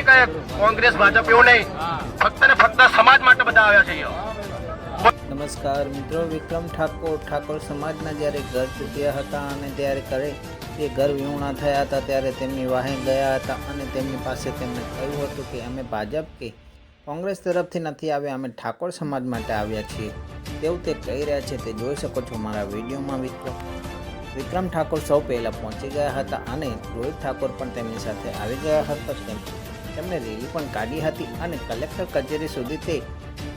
નહીં કે કોંગ્રેસ, ભાજપ એવું નહીં. ફક્ત ને ફક્ત સમાજ માટે બધા આવ્યા છે નમસ્કાર મિત્રો, વિક્રમ ઠાકોર ઠાકોર સમાજના જ્યારે ઘર ચૂક્યા હતા અને ત્યારે કરે એ ઘર વિહોણા થયા હતા ત્યારે તેમની વાહે ગયા હતા અને તેમની પાસે તેમણે કહ્યું હતું કે અમે ભાજપ કે કોંગ્રેસ તરફથી નથી આવ્યા, અમે ઠાકોર સમાજ માટે આવ્યા છીએ. તેવું તે કહી રહ્યા છે, તે જોઈ શકો છો મારા વિડીયોમાં વિક્રમ વિક્રમ ઠાકોર સૌ પહેલાં પહોંચી ગયા હતા અને રોહિત ઠાકોર પણ તેમની સાથે આવી ગયા હતા. તેમ તેમણે રેલી પણ કાઢી હતી અને કલેક્ટર કચેરી સુધી તે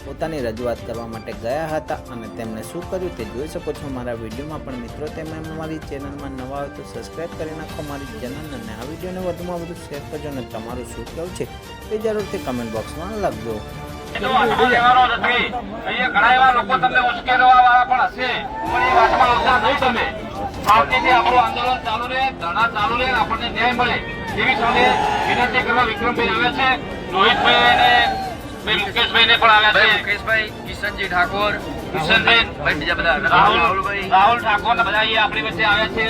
પોતાની રજૂઆત કરવા માટે ગયા હતા અને તેમણે શું કર્યું તે જોઈ શકો છો મારા વિડીયોમાં પણ મિત્રો તમે અમારી ચેનલમાં નવા હોય તો સબસ્ક્રાઈબ કરી નાખો, મારી ચેનલ અને આ વિડીયોને વધુમાં વધુ શેર કરજો અને તમારું શું કહેવું છે તે જરૂરથી કમેન્ટ બોક્સમાં લખજો. આંદોલન ચાલુ રહે, ધરણા ચાલુ રહે આપણને ન્યાય મળે. એવી સાથે વિનંતી કરવા વિક્રમભાઈ આવ્યા છે. રોહિતભાઈ અને ભાઈ મુકેશભાઈ ને પણ આવ્યા છે. મુકેશભાઈ કિશનજી ઠાકોર કિશનભાઈ ભાઈ બીજા બધા રાહુલભાઈ. રાહુલ ઠાકોર બધા અહીંયા આપણી વચ્ચે આવ્યા છે.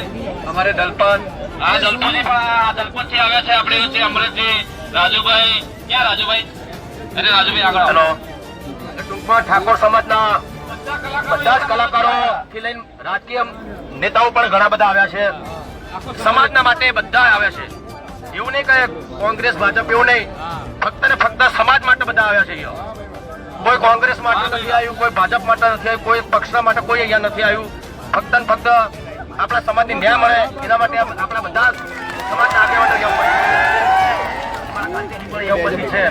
અમારે દલપત. આ દલપતથી પણ આ દલપતથી આવ્યા છે આપણી વચ્ચે. અમરતજી રાજુભાઈ. ક્યાં રાજુભાઈ? અરે રાજુભાઈ આગળ હેલો. ટૂંકમાં ઠાકોર સમાજના બધા જ કલાકારો થી લઈને રાજકીય નેતાઓ પણ ઘણા બધા આવ્યા છે. સમાજના માટે બધા આવ્યા છે. એવું નહીં કે કોંગ્રેસ, ભાજપ, એવું નહીં. ફક્ત ને ફક્ત સમાજ માટે બધા આવ્યા છે કોઈ કોંગ્રેસ માટે નથી આવ્યું, કોઈ ભાજપ માટે નથી આવ્યું, કોઈ પક્ષના માટે કોઈ અહીંયા નથી આવ્યું. ફક્ત ને ફક્ત આપણા સમાજની ન્યાય મળે, એના માટે આપ- આપણા બધા સમાજના આગેવાનો અહીંયા ઉપસ્થિત છે.